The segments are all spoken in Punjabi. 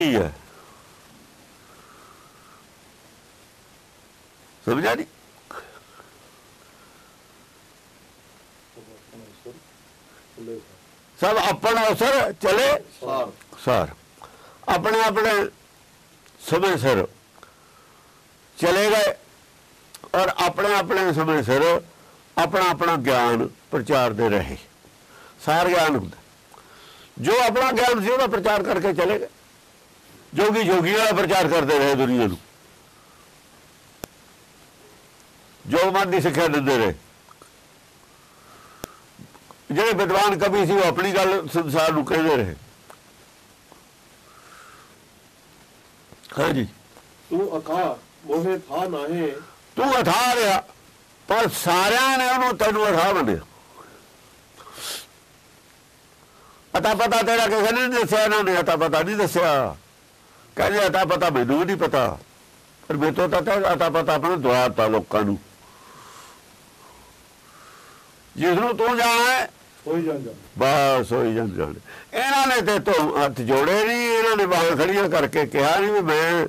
ਹੈ। ਸਮਝਿਆ ਨਹੀਂ ਸਭ ਆਪਣਾ ਅਸਰ ਚਲੇ? ਸਾਰ। ਸਾਰ। ਆਪਣੇ ਆਪਣੇ ਸਮੇਂ ਸਿਰ ਚਲੇ ਗਏ ਔਰ ਆਪਣੇ ਆਪਣੇ ਸਮੇਂ ਸਿਰ ਆਪਣਾ ਆਪਣਾ ਗਿਆਨ ਪ੍ਰਚਾਰਦੇ ਰਹੇ। ਸਾਰ ਗਿਆਨ ਹੁੰਦਾ। ਜੋ ਆਪਣਾ ਗਿਆਨ ਸੀ ਉਹਦਾ ਪ੍ਰਚਾਰ ਕਰਕੇ ਚਲੇ ਗਏ। ਜੋਗੀ ਜੋਗੀ ਵਾਲਾ ਪ੍ਰਚਾਰ ਕਰਦੇ ਰਹੇ ਦੁਨੀਆ ਨੂੰ। ਜੋ ਮਨ ਦੀ ਸਿੱਖਿਆ ਦਿੰਦੇ ਰਹੇ। ਜਿਹੜੇ ਵਿਦਵਾਨ ਕਵੀ ਸੀ ਉਹ ਆਪਣੀ ਗੱਲ ਸੰਸਾਰ ਨੂੰ ਕਹਿੰਦੇ ਰਹੇ। ਹਾਂਜੀ। ਤੂੰ ਅਖਾ ਮੋਹੇ ਥਾ ਨਾਹੇ। ਤੂੰ ਅਥਾ ਰਿਹਾ ਪਰ ਸਾਰਿਆਂ ਨੇ ਉਹਨੂੰ ਤੈਨੂੰ ਅਥਾ ਮੰਨਿਆ। ਅਤਾ ਪਤਾ ਤੇਰਾ ਕਿਸੇ ਨੇ ਦੱਸਿਆ ਇਹਨਾਂ ਨੇ ਅਤਾ ਪਤਾ ਨਹੀਂ ਦੱਸਿਆ। ਕਹਿੰਦੇ ਅਤਾ ਪਤਾ ਮੈਨੂੰ ਵੀ ਨਹੀਂ ਪਤਾ। ਪਰ ਮੇਰੇ ਤੋਂ ਤਾਂ ਅਤਾ ਪਤਾ ਆਪਣੇ ਦਵਾਤਾ ਲੋਕਾਂ ਨੂੰ। ਜਿਸ ਨੂੰ ਤੂੰ ਜਾਣਾ ਹੈ ਹੋਈ ਜਾਂਦਾ ਬਸ ਹੋਈ ਜਾਂਦੇ ਜਾਣ। ਇਹਨਾਂ ਨੇ ਤੇ ਤੋਂ ਹੱਥ ਜੋੜੇ ਨਹੀਂ ਇਹਨਾਂ ਨੇ ਬਾਹਾਂ ਖੜੀਆਂ ਕਰਕੇ ਕਿਹਾ ਨਹੀਂ ਵੀ ਮੈਂ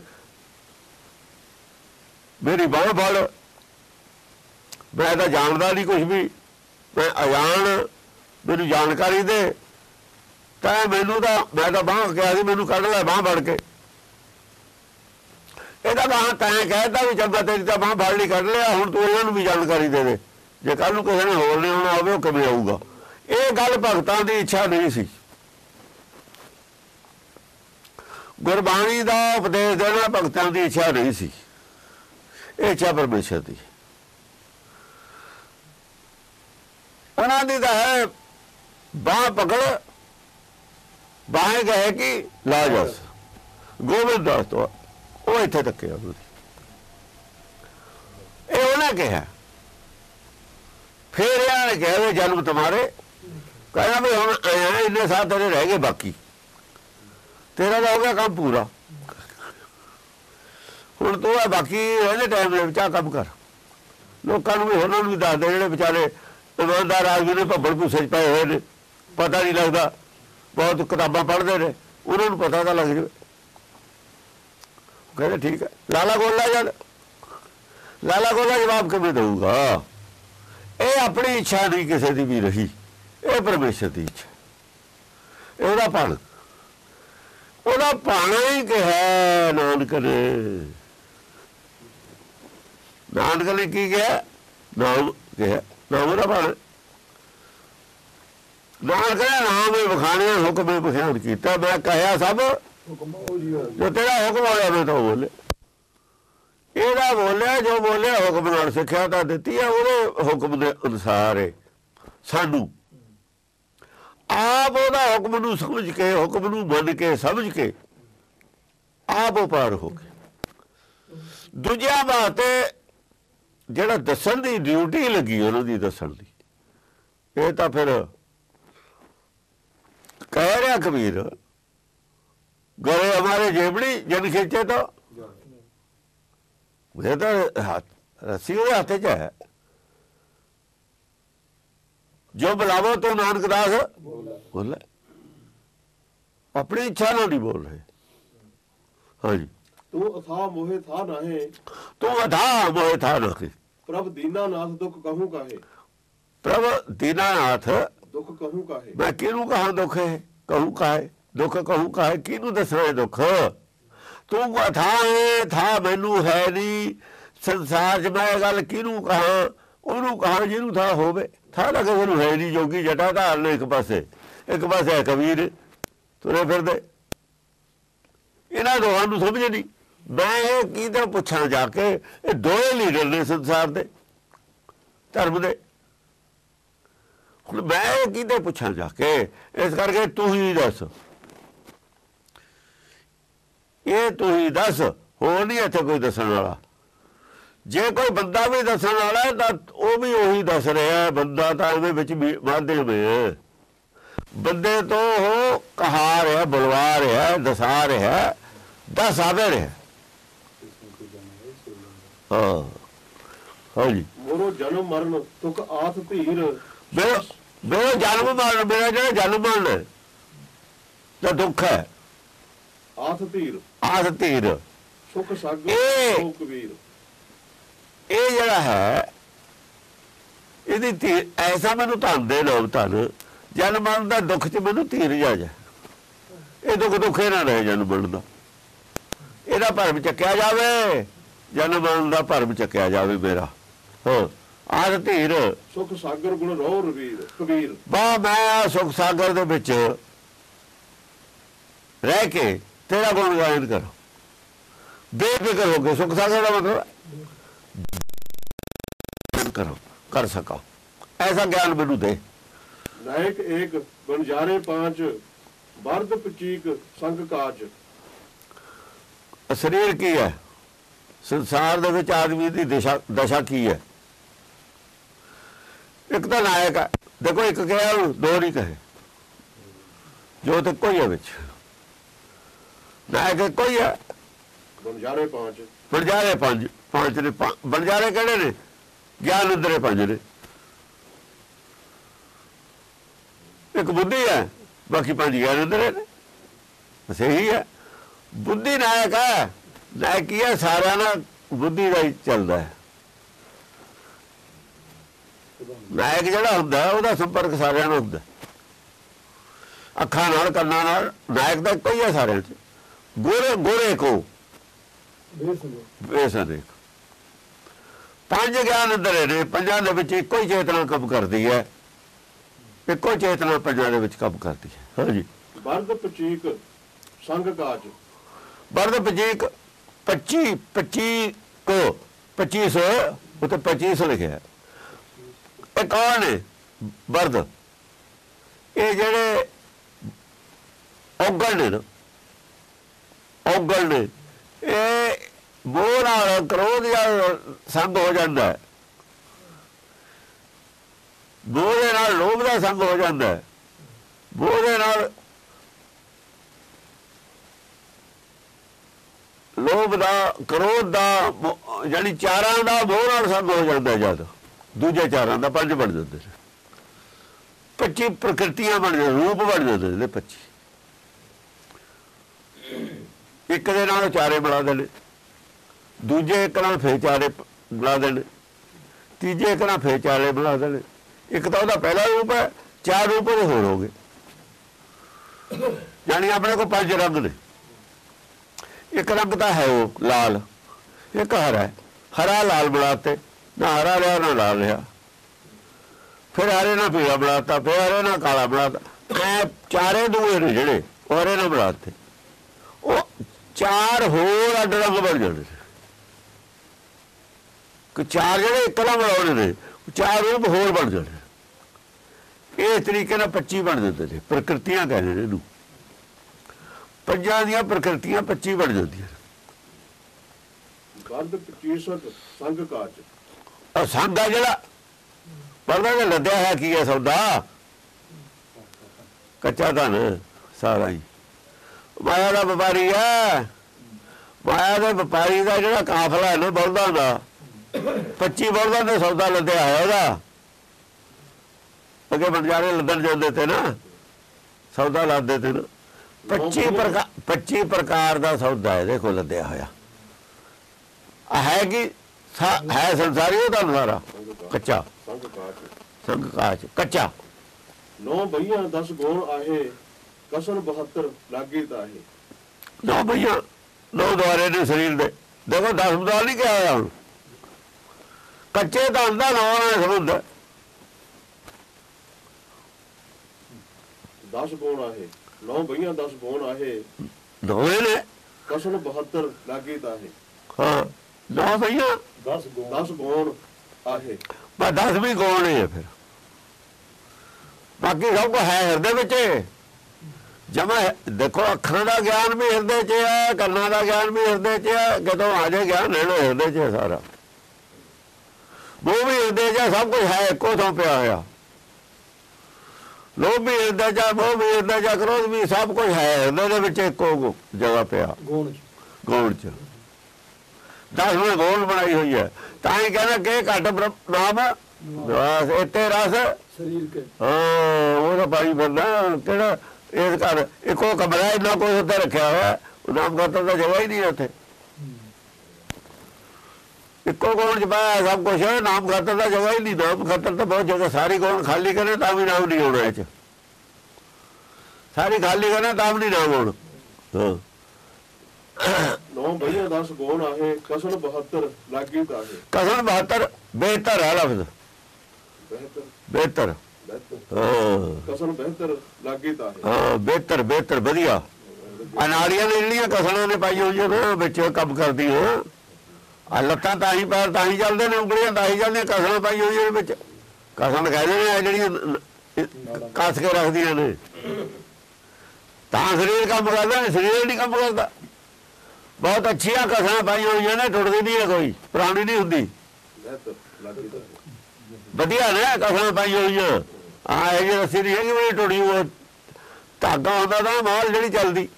ਮੇਰੀ ਬਾਹ ਫੜ। ਮੈਂ ਤਾਂ ਜਾਣਦਾ ਨਹੀਂ ਕੁਝ ਵੀ। ਮੈਂ ਅਜਾਣ ਮੈਨੂੰ ਜਾਣਕਾਰੀ ਦੇ। ਤਾਂ ਮੈਨੂੰ ਤਾਂ ਮੈਂ ਤਾਂ ਬਾਹ ਕਿਹਾ ਸੀ ਮੈਨੂੰ ਕੱਢ ਲੈ ਬਾਹ ਫੜ ਕੇ। ਇਹਦਾ ਬਾਹ ਤੈਂ ਕਹਿਤਾ ਵੀ ਚੰਗਾ ਤੇਰੀ ਤਾਂ ਬਾਹ ਫੜ ਲਈ, ਕੱਢ ਲਿਆ, ਹੁਣ ਤੂੰ ਇਹਨਾਂ ਨੂੰ ਵੀ ਜਾਣਕਾਰੀ ਦੇ ਦੇ। ਜੇ ਕੱਲ ਨੂੰ ਕਿਸੇ ਨੇ ਹੋਰ ਨੇ ਆਉਣਾ ਹੋਵੇ, ਉਹ ਕਿਵੇਂ ਆਊਗਾ? ਇਹ ਗੱਲ ਭਗਤਾਂ ਦੀ ਇੱਛਾ ਨਹੀਂ ਸੀ। ਗੁਰਬਾਣੀ ਦਾ ਉਪਦੇਸ਼ ਦੇਣਾ ਭਗਤਾਂ ਦੀ ਇੱਛਾ ਨਹੀਂ ਸੀ। ਇਹ ਇੱਛਾ ਪਰਮੇਸ਼ਰ ਦੀ। ਉਹਨਾਂ ਦੀ ਤਾਂ ਹੈ, ਬਾਹ ਪਕੜ, ਬਾਹੇ ਗਏ ਕਿ ਲਾਜਸ ਗੋਬਿੰਦ ਦਾਸ ਤੋਂ। ਉਹ ਇੱਥੇ ਤੱਕਿਆ ਉਹਦੀ। ਇਹ ਉਹਨੇ ਕਿਹਾ। ਫਿਰ ਇਹਨਾਂ ਨੇ ਕਿਹਾ ਵੀ ਜਨਮ ਤੁਹਾਰੇ। ਕਹਿੰਦਾ ਵੀ ਹੁਣ ਆਇਆ ਇੰਨੇ ਸਾਲ ਤੇਰੇ ਰਹਿ ਗਏ ਬਾਕੀ। ਤੇਰਾ ਤਾਂ ਹੋ ਗਿਆ ਕੰਮ ਪੂਰਾ। ਹੁਣ ਤੂੰ ਆ ਬਾਕੀ ਰਹਿੰਦੇ ਟਾਈਮ ਦੇ ਵਿੱਚ ਆ ਕੰਮ ਕਰ। ਲੋਕਾਂ ਨੂੰ ਵੀ ਉਹਨਾਂ ਨੂੰ ਵੀ ਦੱਸ ਦੇ ਜਿਹੜੇ ਵਿਚਾਰੇ ਇਮਾਨਦਾਰ ਆਦਮੀ ਨੇ ਭੱਬੜ ਭੂਸੇ 'ਚ ਪਏ ਹੋਏ ਨੇ। ਪਤਾ ਨਹੀਂ ਲੱਗਦਾ। ਬਹੁਤ ਕਿਤਾਬਾਂ ਪੜ੍ਹਦੇ ਨੇ। ਉਹਨਾਂ ਨੂੰ ਪਤਾ ਤਾਂ ਲੱਗ ਜਾਵੇ। ਕਹਿੰਦੇ ਠੀਕ ਹੈ। ਲਾਲਾ ਗੋਲਾ ਜਦ ਲਾਲਾ ਗੋਲਾ ਜਵਾਬ ਕਿਵੇਂ ਦੇਊਗਾ? ਇਹ ਆਪਣੀ ਇੱਛਾ ਨਹੀਂ ਕਿਸੇ ਦੀ ਵੀ ਰਹੀ। ਇਹ ਪਰਮੇਸ਼ਰ ਦੀ ਇੱਛਾ। ਉਹਦਾ ਪਣ ਉਹਦਾ ਪਾਣਾ ਹੀ ਕਿਹਾ ਨਾਨਕ ਨੇ। ਨਾਨਕ ਨੇ ਕੀ ਕਿਹਾ? ਨਾਮ ਕਿਹਾ। ਨਾਮ ਦਾ ਪਣ ਨਾਨਕ ਨੇ ਨਾਮ ਵਿਖਾਣਿਆ ਹੁਕਮ ਵਿਖਿਆਣ ਕੀਤਾ। ਮੈਂ ਕਹਿਆ ਸਭ ਹੁਕਮ ਉਹ ਜੀ ਜੋ ਤੇਰਾ ਹੁਕਮ ਹੋਇਆ ਮੈਂ ਤਾਂ ਬੋਲੇ। ਇਹਦਾ ਬੋਲਿਆ, ਜੋ ਬੋਲਿਆ, ਹੁਕਮ ਨਾਲ ਸਿੱਖਿਆ ਤਾਂ ਦਿੱਤੀ ਹੈ ਉਹਦੇ ਹੁਕਮ ਦੇ ਅਨੁਸਾਰ ਹੈ ਸਾਨੂੰ। ਆਪ ਉਹਦਾ ਹੁਕਮ ਨੂੰ ਸਮਝ ਕੇ, ਹੁਕਮ ਨੂੰ ਮੰਨ ਕੇ, ਸਮਝ ਕੇ, ਆਪ ਉਹ ਹੋ ਗਏ। ਦੂਜਿਆਂ ਬਾਤੇ ਜਿਹੜਾ ਦੱਸਣ ਦੀ ਡਿਊਟੀ ਲੱਗੀ ਉਹਨਾਂ ਦੀ ਦੱਸਣ ਦੀ, ਇਹ ਤਾਂ ਫਿਰ ਕਹਿ ਰਿਹਾ ਕਬੀਰ ਗਏ ਹਮਾਰੇ ਜੇਬੜੀ ਜਨ ਖਿੱਚੇ ਤਾਂ ਇਹ ਤਾਂ ਹੱਥ ਰੱਸੀ ਉਹਦੇ ਹੱਥ 'ਚ ਹੈ ਜੋ ਬੁਲਾਵੋ ਤੋ ਨਾਨਕ ਦਾਸ ਬੋਲੇ ਆਪਣੀ ਇੱਛਾ ਨਾਲ ਨਹੀਂ ਬੋਲ ਰਹੇ ਹਾਂਜੀ ਤੂੰ ਅਥਾ ਮੋਹੇ ਥਾ ਨਾਹੇ ਤੂੰ ਅਧਾ ਮੋਹਿ ਥਾ ਨਖੀ ਪ੍ਰਭ ਦੀਨਾਨਾਥ ਦੁਖ ਕਹੂੰ ਕਾਹੇ ਪ੍ਰਭ ਦੀਨਾਨਾਥ ਦੁਖ ਕਹੂੰ ਕਾਹੇ ਮੈਂ ਕਿਹਨੂੰ ਕਹਾਂ ਦੁੱਖ ਹੈ ਕਹੂੰ ਕਾਹੇ ਦੁੱਖ ਕਹੂ ਕਾਹੇ? ਕਿਹਨੂੰ ਦੱਸਣਾ ਦੁੱਖ? ਤੂੰ ਅਥਾ ਹੈ ਥਾ ਮੈਨੂੰ ਹੈ ਨਹੀਂ। ਸੰਸਾਰ 'ਚ ਮੈਂ ਇਹ ਗੱਲ ਕਿਹਨੂੰ ਕਹਾਂ? ਉਹਨੂੰ ਕਹਾਂ ਜਿਹਨੂੰ ਥਾ ਹੋਵੇ। ਥਾ ਤਾਂ ਕਿਸੇ ਨੂੰ ਹੈ ਨਹੀਂ, ਜੋਗੀ ਜਟਾ ਧਾਰ ਨੇ ਇੱਕ ਪਾਸੇ। ਇੱਕ ਪਾਸੇ ਹੈ ਕਬੀਰ, ਤੁਰੇ ਫਿਰਦੇ। ਇਹਨਾਂ ਦੋਹਾਂ ਨੂੰ ਸਮਝ ਨਹੀਂ। ਮੈਂ ਇਹ ਕਿਹਦੇ ਪੁੱਛਾਂ ਜਾ ਕੇ? ਇਹ ਦੋਏ ਲੀਡਰ ਨੇ ਸੰਸਾਰ ਦੇ, ਧਰਮ ਦੇ। ਹੁਣ ਮੈਂ ਇਹ ਕਿਹਦੇ ਪੁੱਛਾਂ ਜਾ ਕੇ? ਇਸ ਕਰਕੇ ਤੂੰ ਹੀ ਦੱਸ। ਇਹ ਤੂੰ ਹੀ ਦੱਸ ਹੋਰ ਨਹੀਂ ਇੱਥੇ ਕੋਈ ਦੱਸਣ ਵਾਲਾ। ਜੇ ਕੋਈ ਬੰਦਾ ਵੀ ਦੱਸਣ ਵਾਲਾ ਤਾਂ ਉਹ ਵੀ ਉਹੀ ਦੱਸ ਰਿਹਾ ਬੰਦਾ ਤਾਂ ਇਹਦੇ ਵਿੱਚ ਵੀ ਮਾਧਿਅਮ ਹੈ ਬੰਦੇ ਤੋਂ ਉਹ ਕਹਾ ਰਿਹਾ ਬੁਲਵਾ ਰਿਹਾ ਦਸਾ ਰਿਹਾ ਦੱਸ ਆਵੇ ਰਿਹਾ ਹਾਂ। ਹਾਂਜੀ। ਮੋਰੋ ਜਨਮ ਮਰਨ ਤੁਕ ਆਸ ਧੀਰ ਮੇਰਾ ਜਨਮ ਮਰਨ ਮੇਰਾ ਜਿਹੜਾ ਜਨਮ ਮਰਨ ਤਾਂ ਦੁੱਖ ਹੈ। ਆਥ ਧੀਰ। ਆਸ ਧੀਰ। ਸੁਖ ਸਾਗਰ ਇਹ- ਸੋ ਕਬੀਰ ਇਹ ਜਿਹੜਾ ਹੈ ਇਹਦੀ ਧੀ ਐਸਾ ਮੈਨੂੰ ਧਨ ਦੇ ਲੋਭ ਧਨ। ਜਨ ਮਰਨ ਦਾ ਦੁੱਖ ਚ ਮੈਨੂੰ ਧੀਰ ਜਾ ਜਾ ਇਹ ਦੁੱਖ ਦੁੱਖੇ ਨਾ ਰਹੇ ਜਨ ਮਰਨ ਦਾ। ਇਹਦਾ ਭਰਮ ਚੱਕਿਆ ਜਾਵੇ। ਜਨ ਮਰਨ ਦਾ ਭਰਮ ਚੱਕਿਆ ਜਾਵੇ ਮੇਰਾ। ਹਾਂ ਆਹ ਧੀਰ। ਸੁਖ ਸਾਗਰ ਗੁਣ ਰੋ ਰਵੀਰ ਕਬੀਰ। ਬਾ ਮੈਂ ਸੁਖ ਸਾਗਰ ਦੇ ਵਿੱਚ ਰਹਿ ਕੇ ਤੇਰਾ ਗੁਣ ਗਾਇਨ ਕਰ। ਬੇਫਿਕਰ ਹੋ ਕੇ ਸੁਖ ਸਾਗਰ ਦਾ ਮਤਲਬ ਕਰੋ ਕਰ ਸਕਾ। ਐਸਾ ਗਿਆਨ ਮੈਨੂੰ ਦੇ। ਨਾਇਕ ਏਕ ਬਨਜਾਰੇ ਪਾਂਚ ਵਰਦ ਪਚੀਕ ਸੰਗ ਕਾਜ। ਸਰੀਰ ਕੀ ਹੈ? ਸੰਸਾਰ ਦੇ ਵਿੱਚ ਆਦਮੀ ਦੀ ਦਿਸ਼ਾ ਦਸ਼ਾ ਕੀ ਹੈ? ਇੱਕ ਤਾਂ ਨਾਇਕ ਹੈ। ਦੇਖੋ ਇੱਕ ਕਿਹਾ ਉਹਨੂੰ, ਦੋ ਨਹੀਂ ਕਹੇ। ਜੋ ਤੇ ਕੋਈ ਹੈ ਵਿੱਚ। ਨਾਇਕ ਇੱਕੋ ਹੀ ਹੈ ਬਨਜਾਰੇ ਪਾਂਚ ਬਣਜਾਰੇ ਪੰਜ ਪੰਜ ਨੇ ਬਣਜਾਰੇ ਕਿਹੜੇ ਨੇ? ਗਿਆਨ ਅੰਦਰੇ ਪੰਜ ਨੇ। ਇੱਕ ਬੁੱਧੀ ਹੈ ਬਾਕੀ ਪੰਜ ਗਿਆਨ ਅੰਦਰੇ ਨੇ। ਬਸ ਇਹੀ ਹੈ। ਬੁੱਧੀ ਨਾਇਕ ਹੈ। ਨਾਇਕ ਕੀ ਹੈ ਸਾਰਿਆਂ ਨਾਲ ਬੁੱਧੀ ਦਾ ਹੀ ਚੱਲਦਾ ਹੈ। ਨਾਇਕ ਜਿਹੜਾ ਹੁੰਦਾ ਉਹਦਾ ਸੰਪਰਕ ਸਾਰਿਆਂ ਨਾਲ ਹੁੰਦਾ। ਅੱਖਾਂ ਨਾਲ ਕੰਨਾਂ ਨਾਲ ਨਾਇਕ ਦਾ ਹੀ ਹੈ ਸਾਰਿਆਂ 'ਚ। ਗੋਰੇ ਗੋਰੇ ਕੋ ਬੇਸਨ ਪੰਜ ਗਿਆਨ ਅੰਦਰ ਨੇ ਪੰਜਾਂ ਦੇ ਵਿੱਚ ਇੱਕੋ ਹੀ ਚੇਤਨਾ ਕੰਮ ਕਰਦੀ ਹੈ। ਇੱਕੋ ਚੇਤਨਾ ਪੰਜਾਂ ਦੇ ਵਿੱਚ ਕੰਮ ਕਰਦੀ ਹੈ। ਹਾਂਜੀ ਵਰਦ ਪਚੀਕ ਸੰਗ ਕਾਜ। ਬਰਦ ਪਜੀਕ 25 25 ਕੋ 2500 ਉਤੇ 2500 ਲਿਖਿਆ। ਇਹ ਕੌਣ ਹੈ? ਬਰਦ ਇਹ ਜਿਹੜੇ ਔਗਣ ਨੇ ਨਾ ਔਗਣ ਨੇ। ਇਹ ਮੋਹ ਨਾਲ, ਕ੍ਰੋਧ ਜਾਂ ਸੰਗ ਹੋ ਜਾਂਦਾ ਮੋਹ ਦੇ ਨਾਲ ਲੋਭ ਦਾ ਸੰਗ ਹੋ ਜਾਂਦਾ ਮੋਹ ਦੇ ਨਾਲ ਲੋਭ ਦਾ, ਕ੍ਰੋਧ ਦਾ, ਮੋ- ਜਾਣੀ ਚਾਰਾਂ ਦਾ ਮੋਹ ਨਾਲ ਸੰਗ ਹੋ ਜਾਂਦਾ ਜਦ। ਦੂਜੇ ਚਾਰਾਂ ਦਾ ਪੰਜ ਬਣ ਜਾਂਦੇ ਨੇ। 25 ਪ੍ਰਕਿਰਤੀਆਂ ਬਣ ਜਾਂਦੇ ਰੂਪ ਬਣ ਜਾਂਦੇ ਨੇ 25 ਇੱਕ ਦੇ ਨਾਲ ਚਾਰੇ ਬਣਾ ਦੇਣੇ, ਦੂਜੇ ਇੱਕ ਨਾਲ ਫੇਰ ਚਾਰੇ ਪ- ਬਣਾ ਦੇਣੇ, ਤੀਜੇ ਇੱਕ ਨਾਲ ਫੇਰ ਚਾਰੇ ਬਣਾ ਦੇਣੇ, ਇੱਕ ਤਾਂ ਉਹਦਾ ਪਹਿਲਾ ਰੂਪ ਹੈ, ਚਾਰ ਰੂਪ ਉਹਦੇ ਹੋਰ ਹੋ ਗਏ। ਯਾਨੀ ਆਪਣੇ ਕੋਲ ਪੰਜ ਰੰਗ ਨੇ। ਇੱਕ ਰੰਗ ਤਾਂ ਹੈ ਉਹ ਲਾਲ, ਇੱਕ ਹਰਾ ਹੈ। ਹਰਾ ਲਾਲ ਬਣਾਤੇ, ਨਾ ਹਰਾ ਰਿਹਾ, ਨਾ ਲਾਲ ਰਿਹਾ। ਫਿਰ ਹਰੇ ਨਾਲ ਪੀਲਾ ਬਣਾਤਾ, ਫਿਰ ਹਰੇ ਨਾਲ ਕਾਲਾ ਬਣਾਤਾ। ਐ ਚਾਰੇ ਦੂਏ ਨੇ ਜਿਹੜੇ, ਉਹ ਹਰੇ ਨਾਲ ਬਣਾਤੇ। ਚਾਰ ਹੋਰ ਅੱਡ ਰੰਗ ਬਣ ਜਾਂਦੇ ਨੇ। ਕਿ ਚਾਰ ਜਿਹੜੇ ਇੱਕ ਨਾਲ ਬਣਾਉਣੇ ਨੇ ਚਾਰ ਰੂਪ ਹੋਰ ਬਣ ਜਾਂਦੇ ਨੇ। ਇਹ ਤਰੀਕੇ ਨਾਲ 25 ਬਣ ਜਾਂਦੇ ਨੇ ਪ੍ਰਕਿਰਤੀਆਂ ਕਹਿੰਦੇ ਨੇ ਇਹਨੂੰ। ਪੰਜਾਂ ਦੀਆਂ ਪ੍ਰਕਿਰਤੀਆਂ 25 ਬਣ ਜਾਂਦੀਆਂ ਵਰਦ ਪਚੀਸਕ ਸੰਗ ਕਾਜ। ਸੰਗ ਆ ਜਿਹੜਾ। ਪਰਦਾ ਤੇ ਲੱਦਿਆ ਹੈ ਕੀ ਹੈ ਸੌਦਾ ਕੱਚਾ ਧਨ ਸਾਰਾ ਹੀ। ਮਾਇਆ ਦਾ ਵਪਾਰੀ ਹੈ ਮਾਇਆ ਦੇ ਵਪਾਰੀ ਦਾ ਜਿਹੜਾ ਕਾਫਲਾ ਹੈ ਨਾ ਬਲਦਾਂ ਦਾ 25 ਬਲਦਾਂ ਦੇ ਸੌਦਾ ਲੱਦਿਆ ਹੈ ਉਹਦਾ। ਅੱਗੇ ਬੰਜਾਰੇ ਲੱਦਣ ਜਾਂਦੇ ਤੇ ਨਾ ਸੌਦਾ ਲਾਦੇ ਤੇ ਨਾ। 25 ਪ੍ਰਕਾਰ 25 ਪ੍ਰਕਾਰ ਦਾ ਸੌਦਾ ਹੈ ਦੇਖੋ ਲੱਦਿਆ ਹੋਇਆ। ਆ ਹੈ ਕਿ? ਹੈ ਸੰਸਾਰੀ ਉਹਦਾ ਸਾਰਾ ਕੱਚਾ। ਸੰਗ ਕਾਚ। ਕੱਚਾ ਨੌ ਬਈਆਂ 10 ਗੁਣ ਆਹੇ। ਕਸਨ 72 ਲਾਗੇ ਤਾਹੇ ਨੋ ਭਈਆ ਨੋ ਦੁਆਰੇ ਨੇ ਸਰੀਰ ਦੇ। ਦੇਖੋ ਦਸ ਬਦਾਲ ਨਹੀਂ ਕਿਹਾ ਹੋਇਆ ਹੁਣ। ਕੱਚੇ ਦਾ ਹੁੰਦਾ ਨੌ ਨਾਲ ਸੰਬੰਧ ਹੈ। 10 ਗੁਣ ਆਹੇ ਨੌ ਬਈਆਂ 10 ਗੁਣ ਆਹੇ ਦੋਵੇਂ ਨੇ। ਕਸਨ 72 ਲਾਗੇ ਤਾਹੇ ਹਾਂ ਨੋ ਭਈਆ 10 ਗੁਣ 10 ਗੁਣ ਆਹੇ ਬਸ ਦਸ ਵੀ ਗੋਣ ਨੇ ਫਿਰ। ਬਾਕੀ ਸਭ ਕੁਝ ਹੈ ਹਿਰਦੇ ਵਿੱਚ। ਜਮਾ ਦੇਖੋ ਅੱਖਰਾਂ ਦਾ ਗਿਆਨ ਵੀ ਹਿਰਦੇ 'ਚ ਹੈ ਕੰਨਾਂ ਦਾ ਗਿਆਨ ਵੀ ਹਿਰਦੇ 'ਚ ਹੈ ਜਦੋਂ ਆ ਜਾਏ ਗਿਆਨ ਲੈਣਾ ਹਿਰਦੇ 'ਚ ਸਾਰਾ। ਉਹ ਵੀ ਹਿਰਦੇ 'ਚ ਸਭ ਕੁਝ ਹੈ ਇੱਕੋ ਥਾਂ ਪਿਆ ਹੋਇਆ। ਲੋਭ ਵੀ ਹਿਰਦੇ 'ਚ ਮੋਹ ਵੀ ਹਿਰਦੇ 'ਚ ਕ੍ਰੋਧ ਵੀ ਸਭ ਕੁਝ ਹੈ ਹਿਰਦੇ ਦੇ ਵਿੱਚ ਇੱਕੋ ਜਗ੍ਹਾ ਪਿਆ। ਗੁਣ ਗੌਣ ਚ। ਦਸਵੇਂ ਗੌਣ ਬਣਾਈ ਹੋਈ ਹੈ। ਤਾਂ ਹੀ ਕਹਿੰਦਾ ਕਿ ਘਟ ਬ੍ਰਹਮ ਨਾਮ ਰਸ ਇਤੇ ਰਸ। ਸਰੀਰ ਕੇ। ਹਾਂ ਉਹ ਤਾਂ ਪਾਈ ਫਿਰਦਾ ਕਿਹੜਾ ਇਸ ਘਰ ਇੱਕੋ ਕਮਰਾ ਇੰਨਾ ਕੋਈ ਉੱਤੇ ਰੱਖਿਆ ਹੋਇਆ। ਨਾਮ ਖਾਤਰ ਦਾ ਜਗ੍ਹਾ ਹੀ ਨਹੀਂ ਉੱਥੇ। ਇੱਕੋ ਗੌਣ ਚ ਪਾਇਆ ਸਭ ਕੁਝ ਨਾਮ ਖਾਤਰ ਦਾ ਜਗ੍ਹਾ ਹੀ ਨਹੀਂ ਨਾਮ ਖਾਤਰ ਤਾਂ ਬਹੁਤ ਜਗ੍ਹਾ ਸਾਰੀ ਗੌਣ ਖਾਲੀ ਕਰੇ ਤਾਂ ਵੀ ਨਾਮ ਨਹੀਂ ਹੋਣਾ ਇਹ ਸਾਰੀ ਖਾਲੀ ਕਰੇ ਤਾਂ ਵੀ ਨਹੀਂ ਨਾਮ ਹੋਣਾ ਹਾਂ। ਨੌ ਬਈਆਂ 10 ਗੁਣ ਆਹੇ ਕਸਨ 72 ਲਾਗੀ ਤਾਹੇ ਕਸਮ 72 ਬਿਹਤਰ ਹੈ ਲਫ਼ਜ਼। ਬਿਹਤਰ ਬਿਹਤਰ। ਹਾਂ। ਬਿਹਤਰ ਲਾਗੀ ਤਾਹੇ ਹਾਂ। ਬਿਹਤਰ ਬਿਹਤਰ ਵਧੀਆ। ਅਨਾੜੀਆਂ ਨੇ ਜਿਹੜੀਆਂ ਕਸਣਾ ਨੇ ਪਾਈ ਹੋਈਆਂ ਨੇ ਵਿੱਚ ਕੰਮ ਕਰਦੀ ਹੋ। ਆ ਲੱਤਾਂ ਤਾਂ ਹੀ ਪੈਰ ਤਾਂ ਹੀ ਚੱਲਦੇ ਨੇ ਉਂਗਲੀਆਂ ਤਾਂ ਹੀ ਚੱਲਦੀਆਂ ਕਸਣਾ ਪਾਈ ਹੋਈਆਂ ਨੇ ਵਿੱਚ। ਕਸਣ ਕਹਿੰਦੇ ਨੇ ਜਿਹੜੀਆਂ ਕੱਸ ਕੇ ਰੱਖਦੀਆਂ ਨੇ। ਤਾਂ ਸਰੀਰ ਕੰਮ ਕਰਦਾ ਨੇ ਸਰੀਰ ਨਹੀਂ ਕੰਮ ਕਰਦਾ। ਬਹੁਤ ਅੱਛੀਆਂ ਕਸਣਾ ਪਾਈਆਂ ਹੋਈਆਂ ਨੇ ਟੁੱਟਦੀ ਨਹੀਂ ਕੋਈ ਪੁਰਾਣੀ ਨਹੀਂ ਹੁੰਦੀ। ਵਧੀਆ ਨੇ ਕਸਣਾ ਪਾਈਆਂ ਹੋਈਆਂ। ਆ ਇਹ ਜਿਹੜੀ ਨਹੀਂ ਹੈਗੀ ਉਹ ਟੁੱਟੀ ਉਹ ਧਾਗਾ ਹੁੰਦਾ ਤਾਂ ਮਾਲ ਜਿਹੜੀ ਚੱਲਦੀ।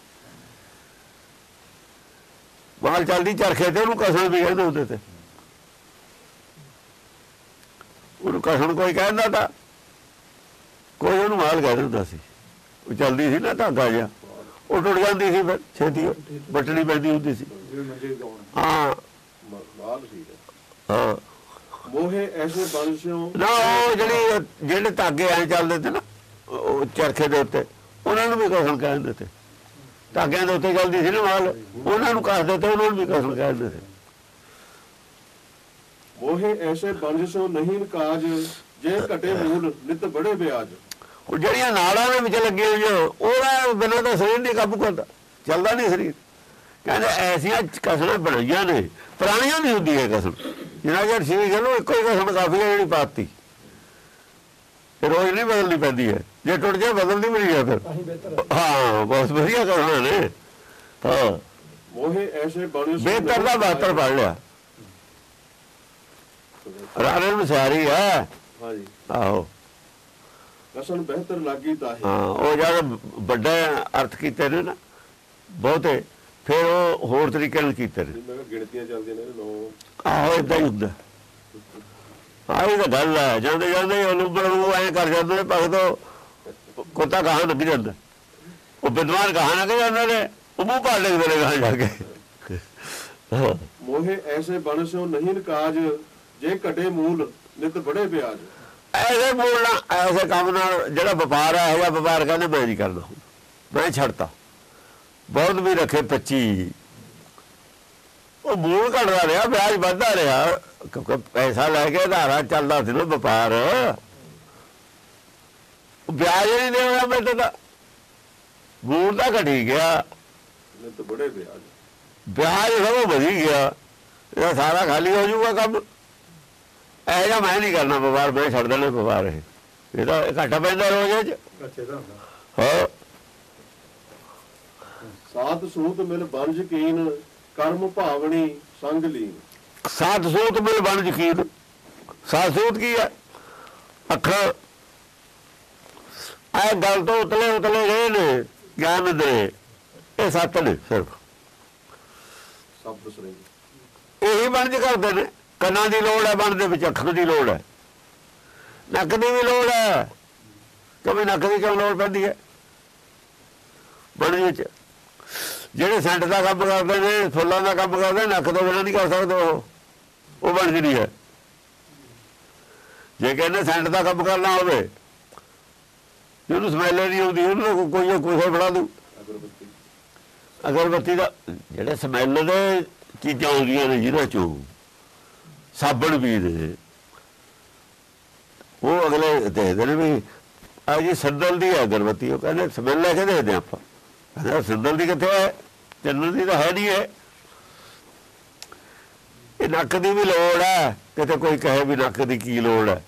ਮਾਲ ਚੱਲਦੀ ਚਰਖੇ ਤੇ ਉਹਨੂੰ ਕਸਣ ਵੀ ਕਹਿੰਦੇ ਹੁੰਦੇ ਤੇ। ਉਹਨੂੰ ਕਸਣ ਕੋਈ ਕਹਿੰਦਾ ਤਾਂ ਕੋਈ ਉਹਨੂੰ ਮਾਲ ਕਹਿੰਦਾ ਹੁੰਦਾ ਸੀ। ਉਹ ਚੱਲਦੀ ਸੀ ਨਾ ਧਾਗਾ ਜਿਹਾ। ਉਹ ਟੁੱਟ ਜਾਂਦੀ ਸੀ ਫਿਰ ਛੇਤੀ ਉਹ, ਵੱਟਣੀ ਪੈਂਦੀ ਹੁੰਦੀ ਸੀ। ਹਾਂ। ਮਾਲ ਸੀ ਹਾਂ। ਮੋਹੇ ਐਸੇ ਬੰਸਿਓ ਨਾ ਉਹ ਜਿਹੜੀ ਜਿਹੜੇ ਧਾਗੇ ਐ ਚੱਲਦੇ ਤੇ ਨਾ ਉਹ ਚਰਖੇ ਦੇ ਉੱਤੇ ਉਹਨਾਂ ਨੂੰ ਵੀ ਕਸਣ ਕਹਿੰਦੇ ਤੇ ਧਾਗਿਆਂ ਦੇ ਉੱਤੇ ਚੱਲਦੀ ਸੀ ਨਾ ਮਾਲ ਉਹਨਾਂ ਨੂੰ ਕੱਸਦੇ ਤੇ ਉਹਨਾਂ ਨੂੰ ਵੀ ਕਸਣ ਕਹਿੰਦੇ ਸੀ ਮੋਹੇ ਐਸੇ ਬੰਸਿਓ ਨਹੀਂ ਕਾਜ ਜੇ ਘਟੇ ਮੂਲ ਨਿਤ ਬੜੇ ਵਿਆਜ। ਉਹ ਜਿਹੜੀਆਂ ਨਾੜਾਂ ਦੇ ਵਿੱਚ ਲੱਗੀਆਂ ਹੋਈਆਂ ਉਹਦਾ ਬਿਨਾਂ ਤਾਂ ਸਰੀਰ ਨਹੀਂ ਕਾਬੂ ਕਰਦਾ ਚੱਲਦਾ ਨਹੀਂ ਸਰੀਰ। ਕਹਿੰਦੇ ਐਸੀਆਂ ਕਸਣਾ ਬਣਾਈਆਂ ਨੇ ਪੁਰਾਣੀਆਂ ਨਹੀਂ ਹੁੰਦੀਆਂ ਕਸਣ ਚਿਰ ਸਰੀਰ ਚਲੋ ਇੱਕੋ ਹੀ ਕਸਣ ਕਾਫੀ ਹੈ ਜਿਹੜੀ ਪਾਤੀ। ਰੋਜ਼ ਨਹੀਂ ਬਦਲਣੀ ਪੈਂਦੀ ਹੈ। ਜੇ ਟੁੱਟ ਜਾਏ ਬਦਲਦੀ ਮਿਲ ਗਿਆ ਫਿਰ। ਹਾਂ ਬਹੁਤ ਵਧੀਆ ਕਸਣਾ ਨੇ। ਹਾਂ। ਮੋਹੇ ਐਸੇ ਬੰਸਿਓ ਬਿਹਤਰ ਦਾ ਬਹਤਰ ਪੜ ਲਿਆ। ਰਾਣੇ ਨੂੰ ਸਾਰੀ ਹੈ ਹਾਂਜੀ। ਆਹੋ। ਕਸਨ ਬਿਹਤਰ ਲਾਗੀ ਤਾਹੇ ਹਾਂ ਉਹ ਜਦ ਵੱਡਾ ਅਰਥ ਕੀਤੇ ਨੇ ਨਾ ਬਹੁਤੇ ਫਿਰ ਉਹ ਹੋਰ ਤਰੀਕੇ ਨਾਲ ਕੀਤੇ ਨੇ ਮੈਂ ਗਿਣਤੀਆਂ ਚੱਲਦੀਆਂ ਨੇ ਨੌ। ਆਹੋ ਇਦਾਂ ਹੀ ਹੁੰਦਾ। ਆਹ ਇਹ ਤਾਂ ਗੱਲ ਹੈ ਜਾਂਦੇ ਜਾਂਦੇ ਉਹ ਲੁੱਬੜ ਨੂੰ ਐ ਕਰ ਜਾਂਦੇ ਨੇ ਭਗਤੋ ਕੋਤਾ ਕਹਾਂ ਲੱਗ ਜਾਂਦਾ। ਉਹ ਵਿਦਵਾਨ ਕਹਾਂ ਲੱਗ ਜਾਂਦੇ ਨੇ ਉਹ ਮੂੰਹ ਪਾੜ ਲੈਂਦੇ ਨੇ ਕਹਾਂ ਜਾ ਕੇ। ਮੋਹੇ ਐਸੇ ਬੰਸਿਓ ਨਹੀਂ ਕਾਜ ਜੇ ਘਟੇ ਮੂਲ ਨਿਤ ਬੜੇ ਵਿਆਜ। ਐਸੇ ਬੋਲਣਾ ਐਸੇ ਕੰਮ ਨਾਲ ਜਿਹੜਾ ਵਪਾਰ ਹੈ ਇਹਦਾ ਵਪਾਰ ਕਹਿੰਦੇ ਮੈਂ ਨਹੀਂ ਹੁਣ। ਮੈਂ ਛੱਡਤਾ। ਬਹੁਤ ਵੀ ਰੱਖੇ 25 ਉਹ ਮੂਲ ਘਟਦਾ ਰਿਹਾ ਵਿਆਜ ਵੱਧਦਾ ਰਿਹਾ। ਕਿਉਂਕਿ ਪੈਸਾ ਲੈ ਕੇ ਧਾਰਾ ਚੱਲਦਾ ਸੀ ਨਾ ਵਪਾਰ। ਉਹ ਵਿਆਜ ਹੀ ਨਹੀਂ ਦੇਣਾ ਮੈਨੂੰ ਤਾਂ ਮੂਲ ਤਾਂ ਘਟੀ ਗਿਆ। ਬੜੇ ਵਿਆਜ। ਵਿਆਜ ਸਭ ਵਧੀ ਗਿਆ। ਇਹਦਾ ਸਾਰਾ ਖਾਲੀ ਹੋ ਜਾਊਗਾ ਕੰਮ। ਇਹ ਜਾਂ ਮੈਂ ਨਹੀਂ ਕਰਨਾ ਵਪਾਰ ਮੈਂ ਛੱਡ ਦੇਣਾ ਵਪਾਰ ਇਹ। ਇਹਦਾ ਇਹ ਘਾਟਾ ਪੈਂਦਾ ਰੋਜ਼ ਇਹ 'ਚ। ਅੱਛੇ ਦਾ ਹਾਂ। ਸਾਤ ਸੂਤ ਮਿਲ ਬੰਜ ਕੀਨ ਕਰਮ ਭਾਵਣੀ ਸੰਗ ਲੀਨ। ਸਾਤ ਸੂਤ ਮਿਲ ਬਣ ਯਕੀਨ ਸਾਤ ਸੂਤ ਕੀ ਹੈ? ਅੱਖਰ। ਇਹ ਗੱਲ ਤੋਂ ਉਤਲੇ ਉਤਲੇ ਗਏ ਨੇ ਗਿਆਨ ਦੇ। ਇਹ ਸੱਤ ਨੇ ਸਿਰਫ। ਸ਼ਬਦ ਸਰੇਂਗੇ ਇਹੀ ਬਣਜ ਕਰਦੇ ਨੇ। ਕੰਨਾਂ ਦੀ ਲੋੜ ਹੈ ਬਣਦੇ ਵਿੱਚ ਅੱਖਰ ਦੀ ਲੋੜ ਹੈ। ਨੱਕ ਦੀ ਵੀ ਲੋੜ ਹੈ। ਕਿਵੇਂ ਨੱਕ ਦੀ ਕਿਉਂ ਲੋੜ ਪੈਂਦੀ ਹੈ? ਬਣਜ ਵਿੱਚ। ਜਿਹੜੇ ਸੈਂਟ ਦਾ ਕੰਮ ਕਰਦੇ ਨੇ, ਫੁੱਲਾਂ ਦਾ ਕੰਮ ਕਰਦੇ, ਨੱਕ ਤੋਂ ਬਿਨਾਂ ਨਹੀਂ ਕਰ ਸਕਦੇ ਉਹ। ਉਹ ਬਣ ਨਹੀਂ ਹੈ। ਜੇ ਕਹਿੰਦੇ ਸੈਂਟ ਦਾ ਕੰਮ ਕਰਨਾ ਹੋਵੇ ਜਿਹਨੂੰ ਸਮੈਲ ਨਹੀਂ ਆਉਂਦੀ, ਉਹਨੂੰ ਕੋਈ ਕੋਈ ਹੋਰ ਬਣਾ ਦੂ। ਅਗਰਬੱਤੀ ਦਾ ਜਿਹੜੇ ਸਮੈਲ ਦੇ ਚੀਜ਼ਾਂ ਆਉਂਦੀਆਂ ਨੇ ਜਿਹਨਾਂ ਚੋਂ, ਸਾਬਣ ਵੀ ਨੇ। ਉਹ ਅਗਲੇ ਦੇਖਦੇ ਨੇ ਵੀ ਆ ਜੀ ਸੰਦਲ ਦੀ ਹੈ ਅਗਰਬੱਤੀ, ਉਹ ਕਹਿੰਦੇ ਸਮੈਲ ਲੈ ਕੇ ਦੇਖਦੇ ਆਪਾਂ। ਕਹਿੰਦੇ ਸੰਦਲ ਦੀ ਕਿੱਥੇ ਹੈ? ਚੰਨਨ ਦੀ ਤਾਂ ਹੈ ਨਹੀਂ ਹੈ ਇਹ ਨੱਕ ਦੀ ਵੀ ਲੋੜ ਹੈ, ਕਿਤੇ ਕੋਈ ਕਹੇ ਵੀ ਨੱਕ ਦੀ ਕੀ ਲੋੜ ਹੈ।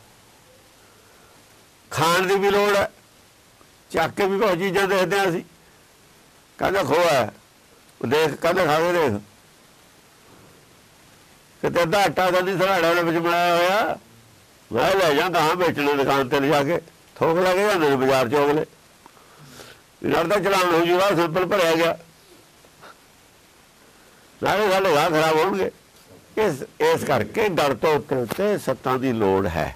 ਖਾਣ ਦੀ ਵੀ ਲੋੜ ਹੈ। ਚੱਕ ਕੇ ਵੀ ਕੋਈ ਚੀਜ਼ਾਂ ਦੇਖਦੇ ਹਾਂ ਅਸੀਂ। ਕਹਿੰਦਾ ਖੋਆ ਹੈ। ਦੇਖ, ਕਹਿੰਦਾ ਖਾ ਦੇਖ। ਕਿਤੇ ਅੱਧਾ ਆਟਾ ਤਾਂ ਨਹੀਂ ਸਰਾੜਾ ਦੇ ਵਿੱਚ ਬਣਾਇਆ ਹੋਇਆ। ਮੈਂ ਲੈ ਜਾਂਦਾ ਹਾਂ ਵੇਚਣੇ ਦੁਕਾਨ ਤੇ ਲਿਜਾ ਕੇ। ਥੋਕ ਲਾ ਕੇ ਜਾਂਦੇ ਬਾਜ਼ਾਰ ਚ ਅਗਲੇ ਇਹਨਾਂ ਦਾ ਚਲਾਨ ਹੋ ਜੂਗਾ ਸਿੰਪਲ ਭਰਿਆ ਗਿਆ। ਸਾਰੇ ਸਾਡੇ ਰਾਹ ਖਰਾਬ ਹੋਣਗੇ। ਇਸ ਇਸ ਕਰਕੇ ਡਰ ਤੋਂ ਉੱਤੇ ਉੱਤੇ ਸੱਤਾਂ ਦੀ ਲੋੜ ਹੈ।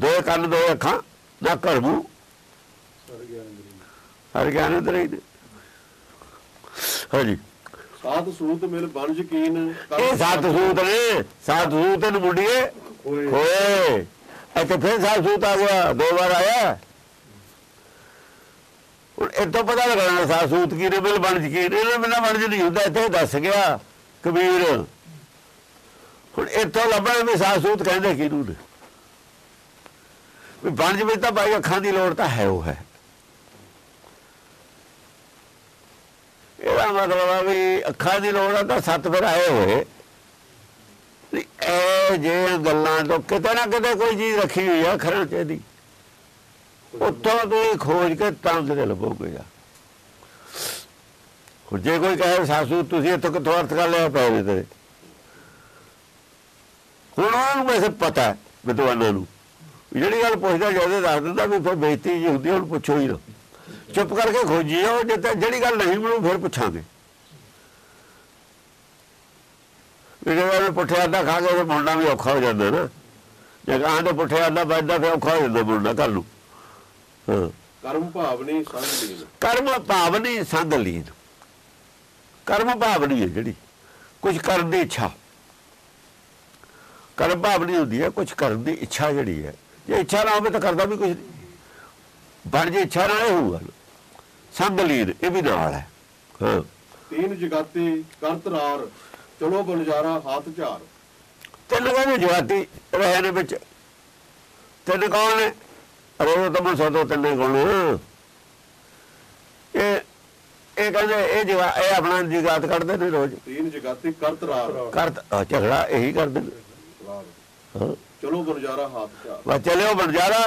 ਦੋ ਕੰਨ ਦੋ ਅੱਖਾਂ ਨਾ ਕਰਮੂ ਸਰ ਗਿਆਨ ਗਰੀ ਹਰ ਗਿਆਨ ਅੰਦਰ ਹੀ ਹਾਂਜੀ। ਸਾਧ ਸੂਤ ਮਿਲ ਬਣ ਯਕੀਨ ਇਹ ਸੱਤ ਸੂਤ ਨੇ। ਸੱਤ ਸੂਤ ਨੂੰ ਮੁੰਡੀਏ ਹੋਏ ਇੱਥੇ ਫਿਰ ਸੱਤ ਸੂਤ ਆ ਗਿਆ। ਦੋ ਵਾਰ ਆਇਆ। ਹੁਣ ਇਹ ਪਤਾ ਲੱਗਣਾ ਸੱਤ ਸੂਤ ਕੀ ਨੇ ਮਿਲ ਬਣ ਕੀ ਨੇ ਇਹਨਾਂ ਬਿਨਾਂ ਬਣ ਨਹੀਂ ਹੁੰਦਾ, ਇੱਥੇ ਦੱਸ ਗਿਆ ਕਬੀਰ। ਹੁਣ ਇੱਥੋਂ ਲੱਭਣ ਵੀ ਸੱਤ ਸੂਤ ਕਹਿੰਦੇ ਕਿਹਨੂੰ ਨੇ? ਵੀ ਬਣ ਵਿੱਚ ਤਾਂ ਭਾਈ ਅੱਖਾਂ ਦੀ ਲੋੜ ਤਾਂ ਹੈ, ਉਹ ਹੈ। ਇਹਦਾ ਮਤਲਬ ਆ ਵੀ ਅੱਖਾਂ ਦੀ ਲੋੜ ਆ ਤਾਂ ਸੱਤ ਫਿਰ ਆਏ ਹੋਏ। ਵੀ ਇਹ ਜੇ ਗੱਲਾਂ ਤੋਂ ਕਿਤੇ ਨਾ ਕਿਤੇ ਕੋਈ ਚੀਜ਼ ਰੱਖੀ ਹੋਈ ਆ ਖਰਾਂ ਚ ਦੀ ਉੱਥੋਂ ਤੁਸੀਂ ਖੋਜ ਕੇ ਤਾਂ ਕਿਤੇ ਲੱਭੋਗੇ ਜਾ ਹੁਣ ਜੇ ਕੋਈ ਕਹੇ ਸਾਸੂ ਤੁਸੀਂ ਇੱਥੋਂ ਕਿੱਥੋਂ ਅਰਥ ਕਰ ਲਿਆ ਪਏ ਨੇ ਤੇਰੇ ਹੁਣ ਉਹਨਾਂ ਨੂੰ ਵੈਸੇ ਪਤਾ ਵਿਦਵਾਨਾਂ ਨੂੰ। ਜਿਹੜੀ ਗੱਲ ਪੁੱਛਦਾ ਜਦੋਂ ਦੱਸ ਦਿੰਦਾ ਵੀ ਫਿਰ ਬੇਇੱਜ਼ਤੀ ਜੀ ਹੁੰਦੀ ਆ, ਹੁਣ ਪੁੱਛੋ ਹੀ ਨਾ। ਚੁੱਪ ਕਰਕੇ ਖੋਜੀਓ ਜੇ ਤਾਂ ਜਿਹੜੀ ਗੱਲ ਨਹੀਂ ਮਿਲੂ ਫਿਰ ਪੁੱਛਾਂਗੇ। ਵੀ ਜੇ ਉਹ ਪੁੱਠਿਆ ਅੱਡਾ ਖਾ ਕੇ ਮੁੰਡਾ ਵੀ ਔਖਾ ਹੋ ਜਾਂਦਾ ਨਾ। ਜੇ ਕਹਾਂ ਤੇ ਪੁੱਠਿਆ ਅੱਡਾ ਵੱਜਦਾ ਫਿਰ ਔਖਾ ਹੋ ਜਾਂਦਾ ਮੁੰਡਾ ਕੱਲ ਨੂੰ। ਹਾਂ। ਕਰਮ ਭਾਵਨੀ ਸੰਗ ਲੀਨ। ਕਰਮ ਲੀਨ। ਭਾਵਨੀ ਹੈ ਜਿਹੜੀ। ਕੁਝ ਕਰਨ ਦੀ ਇੱਛਾ। ਕਰਮ ਭਾਵਨੀ ਹੁੰਦੀ ਹੈ ਕੁਝ ਕਰਨ ਦੀ ਇੱਛਾ ਜਿਹੜੀ ਹੈ। ਜੇ ਇੱਛਾ ਨਾ ਹੋਵੇ ਤਾਂ ਕਰਦਾ ਵੀ ਕੁਝ ਨਹੀਂ। ਬਣ ਜੇ ਇੱਛਾ ਨਾਲ ਇਹ ਹੋਊਗਾ। ਸੰਗ ਲੀਨ ਇਹ ਵੀ ਨਾਲ ਹੈ। ਹਾਂ। ਤੀਨ ਜਗਾਤੀ ਕਰਤਰਾਰ ਚਲੋ ਬਨਜਾਰਾ ਹੱਥ ਝਾਰ। ਤਿੰਨ ਕਹਿੰਦੇ ਜਵਾਤੀ ਰਹੇ ਨੇ ਵਿੱਚ। ਤਿੰਨ ਕੌਣ ਨੇ? ਅਰੇ ਤਮ ਸੋਤੋ ਤਿੰਨੇ ਕੌਣ ਨੇ? ਇਹ ਇਹ ਕਹਿੰਦੇ ਇਹ ਜਗਾ ਇਹ ਆਪਣਾ ਜਗਾਤ ਕੱਢਦੇ ਨੇ ਰੋਜ਼। ਤੀਨ ਜਗਾਤੀ ਕਰਤਰਾਰ ਕਰ ਆਹ ਝਗੜਾ ਇਹੀ ਕਰਦੇ ਨੇ। ਚਲੋ ਬਨਜਾਰਾ ਹੱਥ ਝਾਰ ਵਾ ਚਲਿਓ ਬਣਜਾਰਾ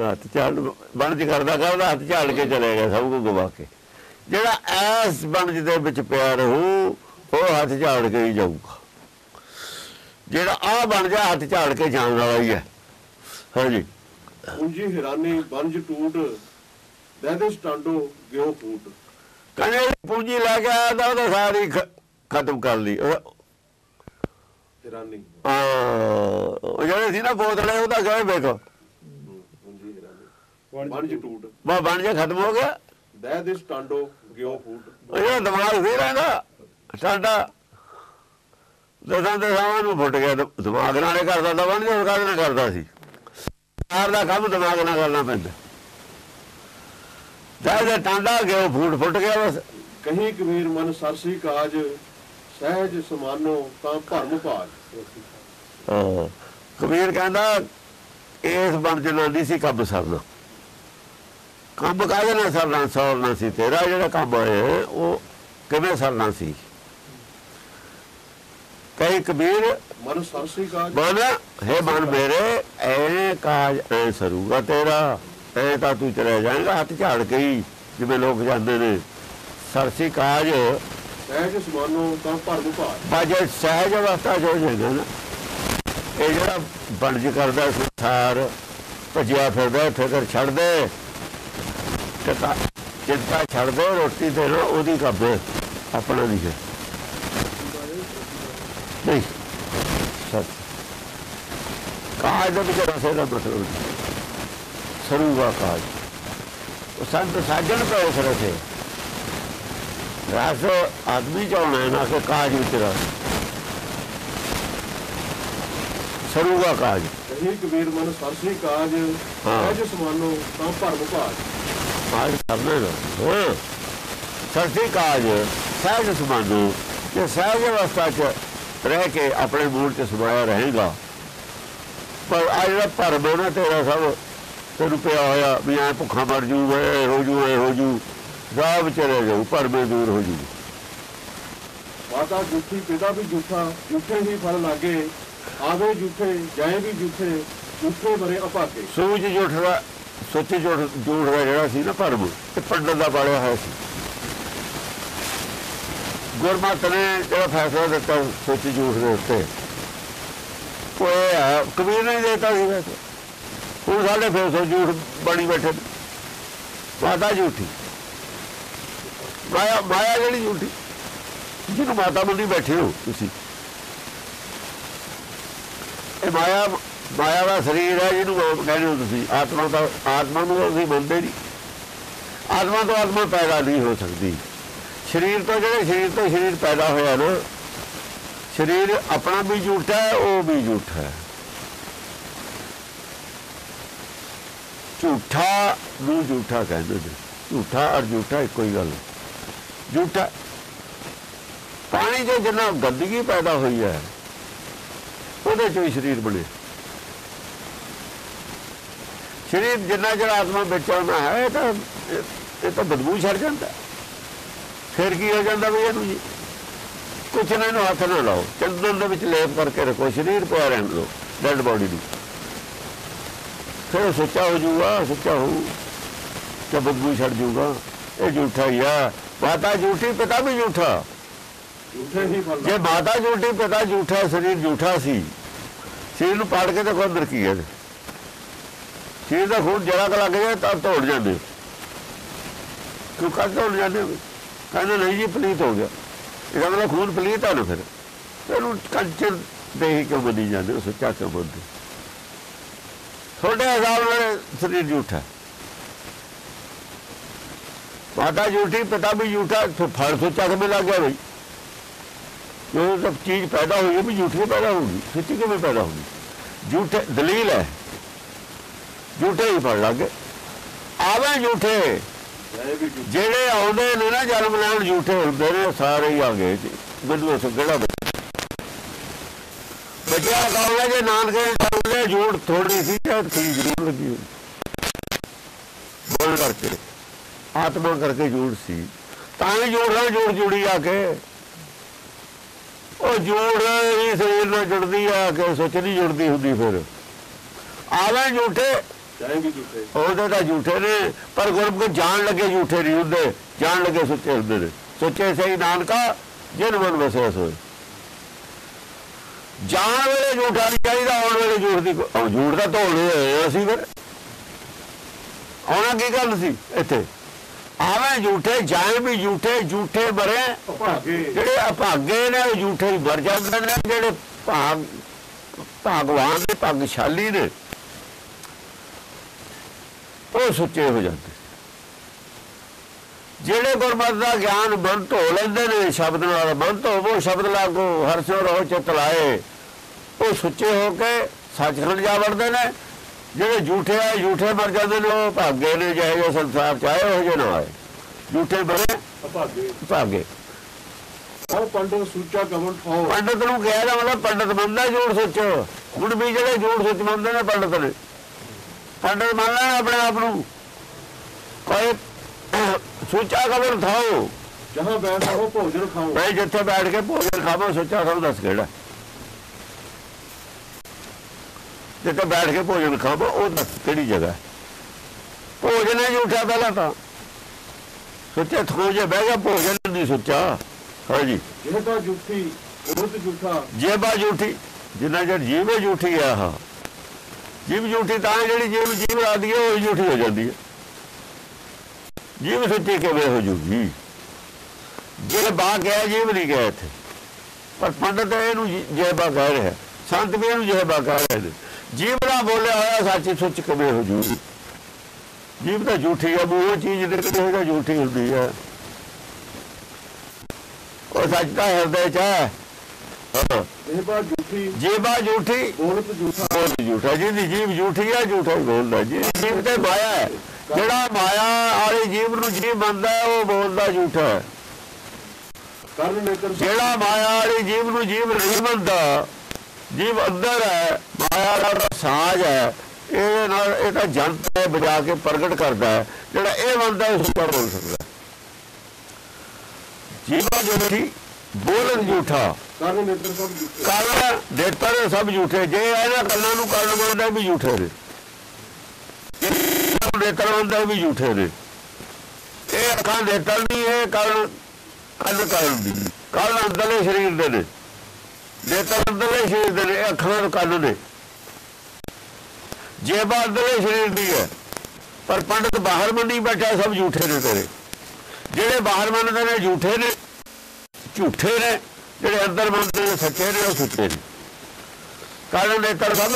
ਹੱਥ ਝਾੜ ਬਣ ਚ ਕਰਦਾ ਕਰਦਾ ਹੱਥ ਝਾੜ ਕੇ ਚਲੇ ਗਿਆ ਸਭ ਕੁ ਗਵਾ ਕੇ। ਜਿਹੜਾ ਐਸ ਬਣਜ ਦੇ ਵਿੱਚ ਪਿਆ ਰਹੂ ਉਹ ਹੱਥ ਝਾੜ ਕੇ ਹੀ ਜਾਊਗਾ। ਜਿਹੜਾ ਆ ਬਣ ਜਾ ਹੱਥ ਝਾੜ ਕੇ ਜਾਣ ਵਾਲਾ ਹੀ ਹੈ। ਹਾਂਜੀ। ਉਂਜੀ ਹੈਰਾਨੀ ਬੰਜ ਟੂਟ ਦੇਦੇ ਸਟਾਂਡੋ ਗਿਓ ਫੂਟ। ਕਹਿੰਦੇ ਪੂੰਜੀ ਲੈ ਕੇ ਆਇਆ ਤਾਂ ਉਹਦਾ ਸਾਰੀ ਖਤਮ ਕਰ ਲਈ। ਉਹ ਹੈਰਾਨੀ। ਉਹ ਜਿਹੜੇ ਸੀ ਨਾ ਬੋਤਲੇ ਉਹਦਾ ਕਹੇ ਵੇਖੋ। ਉਂਜੀ ਹੈਰਾਨੀ। ਬੰਜ ਟੂਟ। ਵਾ ਬਣ ਜਾ ਖਤਮ ਹੋ ਗਿਆ। ਦੇਦੇ ਸਟਾਂਡੋ ਗਿਓ ਫੂਟ। ਉਹ ਜਿਹੜਾ ਦਿਮਾਗ ਸੀ ਰਹਿੰਦਾ ਸਾਡਾ ਦਸਾਂ ਦਸਾਂ ਨੂੰ ਫੁੱਟ ਗਿਆ ਦਿਮਾਗ। ਨਾਲੇ ਕਰਦਾ ਤਾਂ ਬਣ ਜਾ ਕਰਦਾ ਸੀ। ਸਾਰ ਦਾ ਕੰਮ ਦਿਮਾਗ ਨਾਲ ਕਰਨਾ ਪੈਂਦਾ। ਜਾਇਦਾ ਟਾਂਡਾ ਗਿਆ ਉਹ ਫੂਟ ਫੁੱਟ ਗਿਆ ਬਸ। ਕਹੀਂ ਕਬੀਰ ਮਨ ਸਰਸੀ ਕਾਜ ਸਹਿਜ ਸਮਾਨੋ ਤਾਂ ਭਰਮ ਭਾਜ। ਹਾਂ। ਕਬੀਰ ਕਹਿੰਦਾ ਇਸ ਬਣ ਜਨਾ ਨਹੀਂ ਸੀ ਕੰਮ ਸਰਨਾ। ਕੰਮ ਕਾਹਦੇ ਨਾਲ ਸਰਨਾ? ਸਰਨਾ ਸੀ। ਤੇਰਾ ਜਿਹੜਾ ਕੰਮ ਹੈ ਉਹ ਕਿਵੇਂ ਸਰਨਾ ਸੀ? ਕਈ ਕਬੀਰ ਮਨ ਸਰਸੀ ਕਾਜ ਮਨ ਹੈ ਮਨ ਮੇਰੇ ਐ ਕਾਜ ਐ ਸਰੂਗਾ ਤੇਰਾ। ਐ ਤਾਂ ਤੂੰ ਚਲੇ ਜਾਏਗਾ ਹੱਥ ਝਾੜ ਕੇ ਹੀ ਜਿਵੇਂ ਲੋਕ ਜਾਂਦੇ ਨੇ। ਸਰਸੀ ਕਾਜ ਸਹਿਜ ਸਮਾਨੋ ਤਾਂ ਬਾਜੇ ਸਹਿਜ ਅਵਸਥਾ ਜੋ ਜਾਂਦਾ ਨਾ ਇਹ ਜਿਹੜਾ ਬਣਜ ਕਰਦਾ ਸੰਸਾਰ ਭਜਿਆ ਫਿਰਦਾ ਫਿਕਰ ਛੱਡ ਦੇ ਚਿੰਤਾ ਚਿੰਤਾ ਛੱਡ ਦੇ ਰੋਟੀ ਦੇ ਲੋ ਉਹਦੀ ਕਾਬੇ ਆਪਣਾ ਨਹੀਂ ਹੈ। ਨਹੀਂ। ਸੱਚ ਕਾਜ ਦੇ ਵਿੱਚ ਰਸੇ ਦਾ ਨਹੀਂ। ਸਰੂਗਾ ਕਾਜ। ਉਹ ਸੰਤ ਸਾਜਣ ਪਏ ਉਸ ਰਸੇ ਰਸ ਆਦਮੀ ਚਾਉਣਾ ਨਾ ਕਿ ਕਾਜ ਵਿੱਚ ਰਸ ਸਰੂਗਾ ਕਾਜ। ਕਹੀਂ ਕਬੀਰ ਮਨ ਸਰਸੀ ਕਾਜ। ਹਾਂ। ਸਹਿਜ ਸਮਾਨੋ ਤਾਂ ਭਰਮ ਭਾਜ। ਕਾਜ ਕਰਨਾ ਹਾਂ। ਸਰਸੀ ਕਾਜ ਸਹਿਜ ਸਮਾਨੋ। ਜੇ ਸਹਿਜ ਅਵਸਥਾ 'ਚ ਰਹਿ ਕੇ ਆਪਣੇ ਮੂਲ 'ਚ ਸਮਾਇਆ ਰਹੇਗਾ। ਪਰ ਆ ਜਿਹੜਾ ਭਰਮ ਹੈ ਨਾ ਤੇਰਾ ਸਭ ਤੈਨੂੰ ਪਿਆ ਹੋਇਆ ਵੀ ਐ ਭੁੱਖਾ ਮਰ ਜੂ ਐ ਹੋ ਜੂ ਐ ਹੋ ਜੂ ਸਭ ਚਲੇ ਜਾਊ ਭਰਮੇ ਦੂਰ ਹੋ ਜੂ। ਮਾਤਾ ਝੂਠੀ ਪਿਤਾ ਵੀ ਝੂਠਾ ਝੂਠੇ ਹੀ ਫਲ ਲਾਗੇ ਆਵੇ ਝੂਠੇ ਜਾਏ ਵੀ ਝੂਠੇ ਝੂਠੇ ਬਰੇ ਅਪਾਕੇ ਸੂਝ ਜੁਠਦਾ ਸੋਚੀ ਜੁਠ ਜੂਠ ਦਾ ਜਿਹੜਾ ਸੀ ਨਾ ਭਰਮ ਤੇ ਪੰਡਤ ਦਾ ਪਾਲਿਆ ਹੋਇਆ ਸੀ। ਗੁਰਮਤ ਨੇ ਜਿਹੜਾ ਫੈਸਲਾ ਦਿੱਤਾ ਸੋਚੀ ਜੂਠ ਦੇ ਉੱਤੇ। ਉਹ ਇਹ ਹੈ ਕਬੀਰ ਨੇ ਦਿੱਤਾ ਸੀ ਵੈਸੇ ਹੁਣ ਸਾਡੇ ਫੇਰ ਸੋ ਜੂਠ ਬਣੀ ਬੈਠੇ ਨੇ। ਮਾਤਾ ਜੂਠੀ ਮਾਇਆ ਮਾਇਆ ਜਿਹੜੀ ਜੂਠੀ ਜਿਹਨੂੰ ਮਾਤਾ ਮੰਨੀ ਬੈਠੇ ਹੋ ਤੁਸੀਂ। ਇਹ ਮਾਇਆ ਮਾਇਆ ਦਾ ਸਰੀਰ ਹੈ, ਜਿਹਨੂੰ ਕਹਿੰਦੇ ਹੋ ਤੁਸੀਂ। ਆਤਮਾ ਦਾ ਆਤਮਾ ਨੂੰ ਅਸੀਂ ਮੰਨਦੇ ਨਹੀਂ। ਆਤਮਾ ਤੋਂ ਆਤਮਾ ਪੈਦਾ ਨਹੀਂ ਹੋ ਸਕਦੀ। ਸਰੀਰ ਤੋਂ ਜਿਹੜੇ ਸਰੀਰ ਤੋਂ ਸਰੀਰ ਪੈਦਾ ਹੋਇਆ ਨਾ, ਸਰੀਰ ਆਪਣਾ ਵੀ ਝੂਠਾ ਹੈ, ਉਹ ਵੀ ਝੂਠਾ ਹੈ। ਝੂਠਾ ਨੂੰ ਝੂਠਾ ਕਹਿੰਦੇ ਨੇ। ਝੂਠਾ ਔਰ ਝੂਠਾ ਇੱਕੋ ਹੀ ਗੱਲ। ਹੈ। ਝੂਠਾ ਪਾਣੀ 'ਚ ਜਿੰਨਾ ਗੰਦਗੀ ਪੈਦਾ ਹੋਈ ਹੈ, ਉਹਦੇ ਚੋਂ ਹੀ ਸਰੀਰ ਬਣੇ ਸਰੀਰ ਜਿੰਨਾ ਜਿਹੜਾ ਆਤਮਾ ਵਿੱਚ ਆਉਣਾ ਹੈ, ਇਹ ਤਾਂ ਇਹ- ਇਹ ਤਾਂ ਬਦਬੂ ਛੱਡ ਜਾਂਦਾ। ਫਿਰ ਕੀ ਹੋ ਜਾਂਦਾ ਵੀ ਇਹਨੂੰ ਜੀ? ਕੁਛ ਨਾ ਇਹਨੂੰ ਹੱਥ ਨਾ ਲਾਓ। ਚੰਦਨ ਦੇ ਵਿੱਚ ਲੇਪ ਕਰਕੇ ਰੱਖੋ ਸਰੀਰ ਪਿਆ ਰਹਿਣ ਦਿਓ ਡੈਡ ਬੋਡੀ ਨੂੰ। ਫਿਰ ਸੁੱਚਾ ਹੋ ਜਾਊਗਾ ਸੁੱਚਾ ਹੋ ਤੇ ਬਦਬੂ ਛੱਡ ਜਾਊਗਾ। ਇਹ ਝੂਠਾ ਹੀ ਆ। ਮਾਤਾ ਝੂਠੀ ਪਿਤਾ ਵੀ ਝੂਠਾ। ਜੇ ਮਾਤਾ ਝੂਠੀ ਪਿਤਾ ਝੂਠਾ ਸਰੀਰ ਝੂਠਾ ਸੀ। ਸਰੀਰ ਨੂੰ ਪਾੜ ਕੇ ਦੇਖੋ ਅੰਦਰ ਕੀ ਹੈ। ਸਰੀਰ ਦਾ ਖੂਨ ਜਰਾ ਕੁ ਲੱਗ ਜਾਏ ਤਾਂ ਤੋੜ ਜਾਂਦੇ ਕਿਉਂ ਕੱਢ ਤੋੜ ਜਾਂਦੇ ਹੋ? ਕਹਿੰਦੇ ਨਹੀਂ ਜੀ ਪਲੀਤ ਹੋ ਗਿਆ। ਇਹਦਾ ਮਤਲਬ ਖੂਨ ਪਲੀਤ ਆ ਨਾ ਫਿਰ। ਇਹਨੂੰ ਕੰਚਰ ਦੇ ਹੀ ਕਿਉਂ ਬਣੀ ਜਾਂਦੇ ਹੋ? ਸੱਚਾ ਕਿਉਂ ਬੰਦੇ ਤੁਹਾਡੇ ਹਿਸਾਬ ਨਾਲ ਸਰੀਰ ਝੂਠਾ ਮਾਤਾ ਝੂਠੀ ਪਿਤਾ ਵੀ ਝੂਠਾ ਫਲ ਸੋਚਾ ਕਿਵੇਂ ਲੱਗ ਗਿਆ ਬਈ। ਜੋ ਸਭ ਚੀਜ਼ ਪੈਦਾ ਹੋਈ ਹੈ ਵੀ ਝੂਠੀ ਪੈਦਾ ਹੋਊਗੀ। ਸੱਚੀ ਕਿਵੇਂ ਪੈਦਾ ਹੋਊਗੀ? ਝੂਠੇ ਦਲੀਲ ਹੈ। ਝੂਠੇ ਹੀ ਫੜ ਲੱਗੇ ਆਵੇ ਝੂਠੇ। ਜਿਹੜੇ ਆਉਂਦੇ ਨੇ ਜਨਮ ਲੈਣ ਝੂਠੇ ਹੁੰਦੇ ਨੇ ਸਾਰੇ ਹੀ ਆ ਗਏ ਜੀ। ਮੈਨੂੰ ਉਸ ਕਿਹੜਾ ਬੱਚਾ ਕਹੋਗੇ ਜੇ ਨਾਨਕੇ ਕਹੋਗੇ ਝੂਠ ਥੋੜੀ ਸੀ ਤੇ ਕੀ ਜ਼ਰੂਰ ਲੱਗੀ ਬੋਲ ਕਰਕੇ। ਆਤਮਾ ਕਰਕੇ ਝੂਠ ਸੀ। ਤਾਂ ਵੀ ਝੂਠ ਨਾਲ ਝੂਠ ਜੁੜੀ ਆ ਕੇ। ਉਹ ਝੂਠ ਹੀ ਸਰੀਰ ਨਾਲ ਜੁੜਦੀ ਆ, ਕਿ ਸੋਚ ਨਹੀਂ ਜੁੜਦੀ ਹੁੰਦੀ ਫਿਰ। ਆਵੇਂ ਝੂਠੇ ਝੂਠੇ ਉਹਦੇ ਤਾਂ ਝੂਠੇ ਨੇ ਪਰ ਗੁਰਮੁਖ ਜਾਣ ਲੱਗੇ ਝੂਠੇ ਨਹੀਂ ਹੁੰਦੇ ਜਾਣ ਲੱਗੇ ਸੱਚੇ ਹੁੰਦੇ ਨੇ। ਸੱਚੇ ਸਹੀ ਨਾਨਕਾ ਜਿਨ ਮਨ ਵਸਿਆ ਸੋਏ। ਜਾਣ ਵੇਲੇ ਝੂਠਾ ਨਹੀਂ ਚਾਹੀਦਾ ਆਉਣ ਵੇਲੇ ਝੂਠ ਦੀ ਕੋ- ਝੂਠ ਦਾ ਧੋਣੇ ਹੋਏ ਅਸੀਂ ਫਿਰ। ਆਉਣਾ ਕੀ ਗੱਲ ਸੀ ਇੱਥੇ? ਆਵੇਂ ਝੂਠੇ ਜਾਏ ਵੀ ਝੂਠੇ ਝੂਠੇ ਭਾਗੇ ਜਿਹੜੇ ਅਭਾਗੇ ਨੇ ਉਹ ਝੂਠੇ ਹੀ ਮਰ ਜਾਂਦੇ ਨੇ ਜਿਹੜੇ ਭਾਗ ਭਗਵਾਨ ਦੇ ਭਾਗਸ਼ਾਲੀ ਨੇ। ਉਹ ਸੁੱਚੇ ਹੋ ਜਾਂਦੇ। ਜਿਹੜੇ ਗੁਰਮਤਿ ਦਾ ਗਿਆਨ ਮਨ ਧੋ ਲੈਂਦੇ ਨੇ ਸ਼ਬਦ ਨਾਲ ਮਨ ਧੋਵੋ ਸ਼ਬਦ ਲਾਗੋ ਹਰ ਸੋ ਰਹੋ ਚਿਤ ਲਾਏ। ਉਹ ਸੁੱਚੇ ਹੋ ਕੇ ਸੱਚਖੰਡ ਜਾ ਵੜਦੇ ਨੇ। ਜਿਹੜੇ ਝੂਠੇ ਆ ਝੂਠੇ ਮਰ ਜਾਂਦੇ ਨੇ ਉਹ ਭਾਗੇ ਨੇ ਜਿਹੇ ਜੋ ਸੰਸਾਰ ਚ ਆਏ ਉਹ ਜਿਹੇ ਨਾ ਆਏ। ਝੂਠੇ ਬਣੇ ਭਾਗੇ। ਭਾਗੇ। ਉਹ ਪੰਡੋ ਸੂਚਾ ਕਮਨ ਠਾਓ ਪੰਡਤ ਨੂੰ ਕਿਹਾ ਦਾ ਮਤਲਬ ਪੰਡਤ ਬੰਦਾ ਝੂਠ ਸੋਚੋ। ਹੁਣ ਵੀ ਜਿਹੜੇ ਝੂਠ ਸੋਚ ਮੰਨਦੇ ਨੇ ਪੰਡਤ ਨੇ। ਪੰਡਤ ਮੰਨ ਲੈਣ ਆਪਣੇ ਆਪ ਨੂੰ। ਕੋਈ ਸੋਚਾ ਕਬਰ ਥਾਓ ਜਹਾਂ ਬੈਠਾ ਹੋ ਭੋਜਨ ਖਾਓ। ਭਾਈ ਜਿੱਥੇ ਬੈਠ ਕੇ ਭੋਜਨ ਖਾਵੋ ਸੋਚਾ ਸਭ ਦੱਸ ਕਿਹੜਾ। ਜਿੱਥੇ ਬੈਠ ਕੇ ਭੋਜਨ ਖਾਵੋ ਉਹ ਦੱਸ ਕਿਹੜੀ ਜਗ੍ਹਾ। ਭੋਜਨ ਹੈ ਝੂਠਾ ਪਹਿਲਾਂ ਤਾਂ। ਸੋਚਿਆ ਥੋ ਜੇ ਬਹਿ ਗਿਆ ਭੋਜਨ ਨਹੀਂ ਸੋਚਾ। ਹਾਂਜੀ ਇਹ ਤਾਂ ਝੂਠੀ ਉਹ ਤੇ ਝੂਠਾ। ਜੇਬਾ ਝੂਠੀ ਜਿੰਨਾ ਚਿਰ ਜੀਵ ਝੂਠੀ ਆ ਹਾਂ। ਜੀਵ ਝੂਠੀ ਤਾਂ ਜਿਹੜੀ ਜੀਵ ਜੀਵ ਲਾਦੀ ਹੈ, ਉਹ ਹੀ ਝੂਠੀ ਹੋ ਜਾਂਦੀ ਹੈ। ਜੀਵ ਸੱਚੀ ਕਿਵੇਂ ਹੋ ਜੂਗੀ? ਜੇ ਬਾ ਗਿਆ ਜੀਵ ਨਹੀਂ ਗਿਆ ਇੱਥੇ। ਪਰ ਪੰਡਤ ਇਹਨੂੰ ਜੀ- ਜੇਬਾ ਕਹਿ ਰਿਹਾ। ਸੰਤ ਵੀ ਇਹਨੂੰ ਜੇਬਾ ਕਹਿ ਰਹੇ ਨੇ। ਜੀਵ ਦਾ ਬੋਲਿਆ ਹੋਇਆ, ਸੱਚੀ ਸੁੱਚ ਕਿਵੇਂ ਹੋ ਜੂਗੀ? ਜੀਵ ਤਾਂ ਝੂਠੀ ਹੈ ਉਹ ਚੀਜ਼ ਨਿਕਲਦੀ ਹੈ ਤਾਂ ਝੂਠੀ ਹੁੰਦੀ ਹੈ। ਉਹ ਸੱਚ ਤਾਂ ਹਿਰਦੇ ਚ ਹੈ। ਹਾਂ। ਇਹ ਬਾ ਝੂਠੀ। ਜੀਬਾ ਝੂਠੀ। ਬੋਲਤ ਝੂਠਾ। ਬਹੁਤ ਝੂਠਾ। ਜਿਹਦੀ ਜੀਵ ਝੂਠੀ ਆ ਝੂਠਾ ਬੋਲਦਾ। ਜੀ ਜੀਵ ਤੇ ਮਾਇਆ ਹੈ ਜਿਹੜਾ ਮਾਇਆ ਵਾਲੀ ਜੀਵ ਨੂੰ ਜੀਵ ਮੰਨਦਾ ਉਹ ਬੋਲਦਾ ਝੂਠਾ ਹੈ। ਜਿਹੜਾ ਮਾਇਆ ਵਾਲੀ ਜੀਵ ਨੂੰ ਜੀਵ ਨਹੀਂ ਮੰਨਦਾ ਜੀਵ ਅੰਦਰ ਹੈ ਮਾਇਆ ਦਾ ਸਾਜ ਹੈ ਇਹਦੇ ਨਾਲ ਇਹ ਤਾਂ ਜੰਤ ਹੈ ਬਜਾ ਕੇ ਪ੍ਰਗਟ ਕਰਦਾ ਹੈ। ਜਿਹੜਾ ਇਹ ਮੰਨਦਾ ਉਸ ਉੱਪਰ ਬੋਲ ਸਕਦਾ। ਜੀਵਾ ਝੂਠੀ ਬੋਲਣ ਝੂਠਾ। ਕਰਨ ਨੇਤਰ ਸਭ ਝੂਠੇ? ਕੰਨ ਦੇਤਰ ਸਭ ਝੂਠੇ। ਜੇ ਇਹਨਾਂ ਕੰਨਾਂ ਨੂੰ ਕੰਨ ਮੰਨਦਾ ਵੀ ਝੂਠੇ ਨੇ। ਇਹ ਦੇਤਰ ਵੀ ਝੂਠੇ ਨੇ। ਇਹ ਅੱਖਾਂ ਦੇਤਰ ਨਹੀਂ, ਇਹ ਕੰਨ ਕੰਨ ਕਰਨ ਦੀ ਕੰਨ ਅੰਦਰਲੇ ਸਰੀਰ ਦੇ ਨੇ। ਦੇਤਰ ਅੰਦਰਲੇ ਸਰੀਰ ਦੇ ਨੇ, ਇਹ ਅੱਖਾਂ ਨੂੰ ਕੰਨ ਨੇ। ਜੇਬਾਂ ਅੰਦਰਲੇ ਸਰੀਰ ਦੀ ਹੈ, ਪਰ ਪੰਡਤ ਬਾਹਰ ਮੰਨੀ ਬੈਠਾ, ਸਭ ਝੂਠੇ ਨੇ ਤੇਰੇ। ਜਿਹੜੇ ਬਾਹਰ ਮੰਨਦੇ ਨੇ, ਝੂਠੇ ਨੇ। ਝੂਠੇ ਨੇ। ਜਿਹੜੇ ਅੰਦਰ ਮੰਨਦੇ ਨੇ ਸੱਚੇ ਨੇ ਉਹ ਸੱਚੇ ਨੇ। ਕਾਰਨ ਨੇਤਰ ਸਭ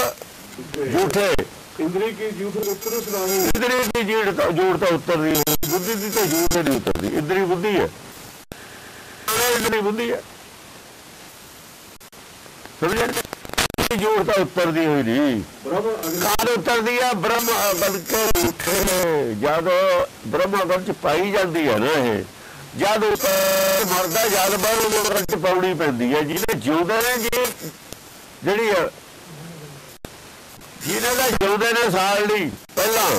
ਝੂਠੇ। ਇੰਦਰੀ ਕੀ ਝੂਠ ਉੱਤਰ ਸੁਣਾਹੀ ਇੰਦਰੀ ਦੀ ਜੀੜ ਤੋਂ ਜੂੜ ਤੋਂ ਉਤਰਦੀ ਹੈ। ਬੁੱਧੀ ਦੀ ਤਾਂ ਜੂੜ ਨਹੀਂ ਉਤਰਦੀ। ਇੰਦਰੀ ਬੁੱਧੀ ਹੈ। ਨਹੀਂ ਹੁੰਦੀ ਹੈ। ਸਮਝਿਆ ਇਹ ਜੋੜ ਤਾਂ ਉੱਤਰਦੀ ਹੋਈ ਨਹੀਂ। ਕਾਲ ਉਤਰਦੀ ਆ? ਬ੍ਰਹਮ ਅਗਨ ਕੇ ਉਠੇ ਜਦ ਬ੍ਰਹਮ ਅਗਨ ਚ ਪਾਈ ਜਾਂਦੀ ਹੈ ਨਾ ਇਹ। ਜਦ ਉੱਪਰ ਮਰਦਾ, ਜਦ ਬਾਹਰ ਅਗਨ ਚ ਪਾਉਣੀ ਪੈਂਦੀ ਹੈ, ਜਿਹਨੇ ਜਿਉਂਦੇ ਨੇ ਜੀ ਜਿਹੜੀ ਜਿਹਨਾਂ ਦਾ ਜਿਉਂਦੇ ਨੇ ਸਾਲ ਨਹੀਂ ਪਹਿਲਾਂ